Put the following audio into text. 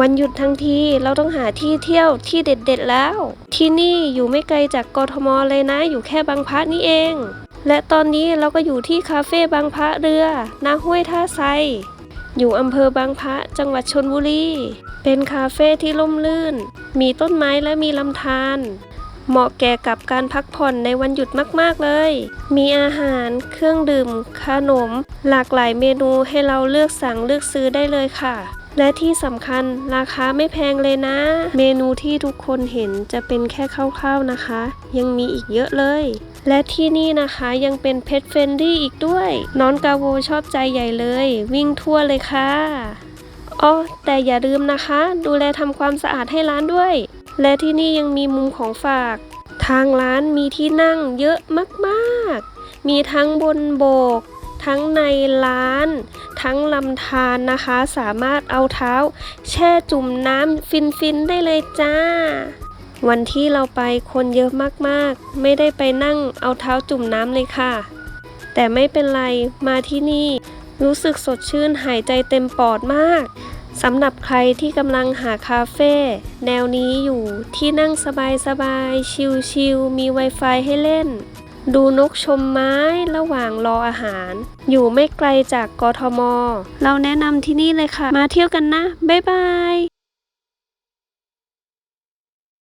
วันหยุดทั้งทีเราต้องหาที่เที่ยวที่เด็ดๆแล้ว ที่นี่อยู่ไม่ไกลจากกทมเลยนะ อยู่แค่บางพระนี่เอง และตอนนี้เราก็อยู่ที่คาเฟ่บางพระเรือนาห้วยท่าไซอยู่อำเภอบางพระจังหวัดชนบุรี เป็นคาเฟ่ที่ร่มรื่น มีต้นไม้และมีลำธารเหมาะแก่กับการพักผ่อนในวันหยุดมากๆเลย มีอาหาร เครื่องดื่ม ขนม หลากหลายเมนูให้เราเลือกสั่งเลือกซื้อได้เลยค่ะ และที่สำคัญราคาไม่แพงเลยนะ เมนูที่ทุกคนเห็นจะเป็นแค่คร่าวๆนะคะ ยังมีอีกเยอะเลย และที่นี่นะคะยังเป็นเพ t เฟนดี้อีกด้วย น้องกาโวชอบใจใหญ่เลย วิ่งทั่วเลยค่ะอ๋อแต่อย่าลืมนะคะ ดูแลทำความสะอาดให้ร้านด้วย และที่นี่ยังมีมุมของฝาก ทางร้านมีที่นั่งเยอะมากๆ มีทั้งบนโบก ทั้งในร้าน ทั้งลำธารนะคะ สามารถเอาเท้า แช่จุ่มน้ำฟินๆได้เลยจ้า วันที่เราไปคนเยอะมากๆ ไม่ได้ไปนั่งเอาเท้าจุ่มน้ำเลยค่ะ แต่ไม่เป็นไรมาที่นี่ รู้สึกสดชื่นหายใจเต็มปอดมากสำหรับใครที่กำลังหาคาเฟ่แนวนี้อยู่ที่นั่งสบายๆ ชิลๆมี Wi-Fi ให้เล่น ดูนกชมไม้ระหว่างรออาหาร อยู่ไม่ไกลจากกทม เราแนะนำที่นี่เลยค่ะ มาเที่ยวกันนะ บ๊ายบาย